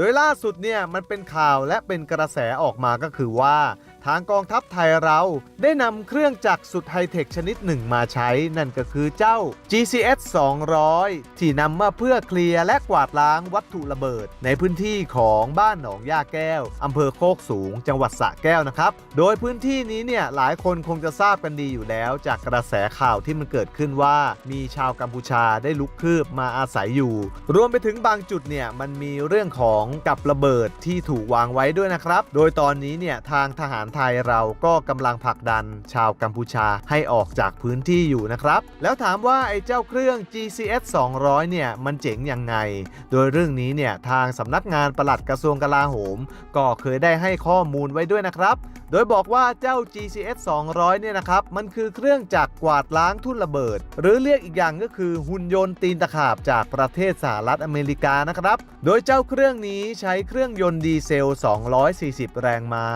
โดยล่าสุดเนี่ยมันเป็นข่าวและเป็นกระแสออกมาก็คือว่า ทางกองทัพไทยเราได้นำเครื่องจักรสุดไฮเทคชนิดหนึ่งมาใช้ นั่นก็คือเจ้า GCS 200 ที่นำมาเพื่อเคลียร์และกวาดล้างวัตถุระเบิด ในพื้นที่ของบ้านหนองย่าแก้วอำเภอโคกสูง จังหวัดสระแก้วนะครับ โดยพื้นที่นี้เนี่ยหลายคนคงจะทราบกันดีอยู่แล้ว จากกระแสข่าวที่มันเกิดขึ้นว่า มีชาวกัมพูชาได้ลุกคืบมาอาศัยอยู่ รวมไปถึงบางจุดเนี่ยมันมีเรื่องของกับระเบิดที่ถูกวางไว้ด้วยนะครับ โดยตอนนี้เนี่ยทางทหารไทยเราก็กำลังผลักดันชาวกัมพูชาให้ออกจากพื้นที่อยู่นะครับ แล้วถามว่าไอ้เจ้าเครื่อง GCS 200 เนี่ย มันเจ๋งยังไง โดยเรื่องนี้เนี่ย ทางสำนักงานปลัดกระทรวงกลาโหม ก็เคยได้ให้ข้อมูลไว้ด้วยนะครับโดยบอกว่าเจ้า GCS 200 เนี่ยนะครับ มันคือเครื่องจักรกวาดล้างทุ่นระเบิด หรือเรียกอีกอย่างก็คือหุ่นยนต์ตีนตะขาบจากประเทศสหรัฐอเมริกานะครับ โดยเจ้าเครื่องนี้ใช้เครื่องยนต์ดีเซล 240 แรงม้า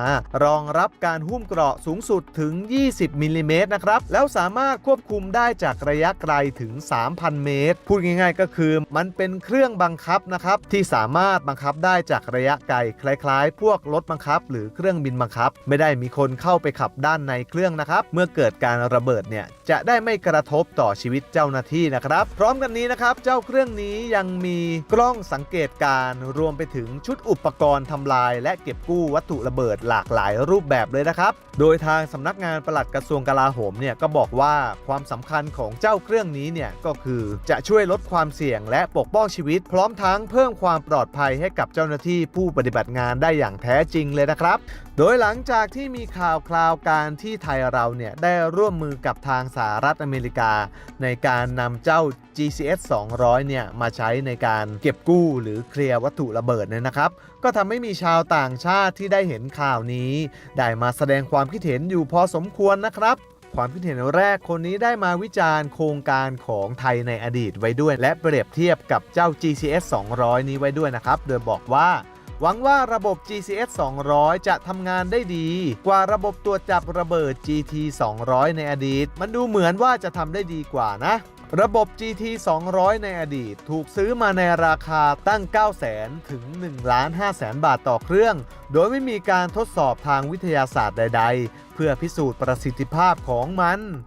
รองรับการหุ้มเกราะสูงสุดถึง 20 มิลลิเมตรนะครับ แล้วสามารถควบคุมได้จากระยะไกลถึง 3,000 เมตร พูดง่ายๆ ก็คือมันเป็นเครื่องบังคับนะครับที่สามารถบังคับได้จากระยะไกลคล้าย ๆ พวกรถบังคับ หรือเครื่องบินบังคับไม่ได้มีคนเข้าไปขับด้านในเครื่องนะครับ เมื่อเกิดการระเบิดเนี่ยจะได้ไม่กระทบต่อชีวิตเจ้าหน้าที่นะครับ พร้อมกันนี้นะครับ เจ้าเครื่องนี้ยังมีกล้องสังเกตการ์รวมไปถึงชุดอุปกรณ์ทำลาย และเก็บกู้วัตถุระเบิดหลากหลายรูปแบบเลยนะครับ โดยทางสำนักงานปลัดกระทรวงกลาโหมเนี่ยก็บอกว่าความสำคัญของเจ้าเครื่องนี้เนี่ยก็คือจะช่วยลดความเสี่ยงและปกป้องชีวิต พร้อมทั้งเพิ่มความปลอดภัยให้กับเจ้าหน้าที่ผู้ปฏิบัติงานได้อย่างแท้จริงเลยนะครับ โดยหลังจากที่มีข่าวคราวการที่ไทยเราเนี่ยได้ร่วมมือกับทางสหรัฐอเมริกา ในการนำเจ้า GCS 200 เนี่ยมาใช้ในการเก็บกู้หรือเคลียร์วัตถุระเบิดเนี่ยนะครับ ก็ทำให้มีชาวต่างชาติที่ได้เห็นข่าวนี้ ได้มาแสดงความคิดเห็นอยู่พอสมควรนะครับความคิดเห็นแรกคนนี้ได้มาวิจารณ์โครงการของไทยในอดีตไว้ด้วย และเปรียบเทียบกับเจ้า GCS 200 นี้ไว้ด้วยนะครับ โดยบอกว่า หวังว่าระบบ GCS 200 จะทำงานได้ดี กว่าระบบตรวจจับระเบิด GT 200 ในอดีต มันดูเหมือนว่าจะทำได้ดีกว่านะระบบ GT 200 ในอดีต ถูกซื้อมาในราคาตั้ง 9 0 0 0 0 0 ถึง1 5 0 0 0 0บาทต่อเครื่อง โดยไม่มีการทดสอบทางวิทยาศาสตร์ใด ๆ เพื่อพิสูจน์ประสิทธิภาพของมัน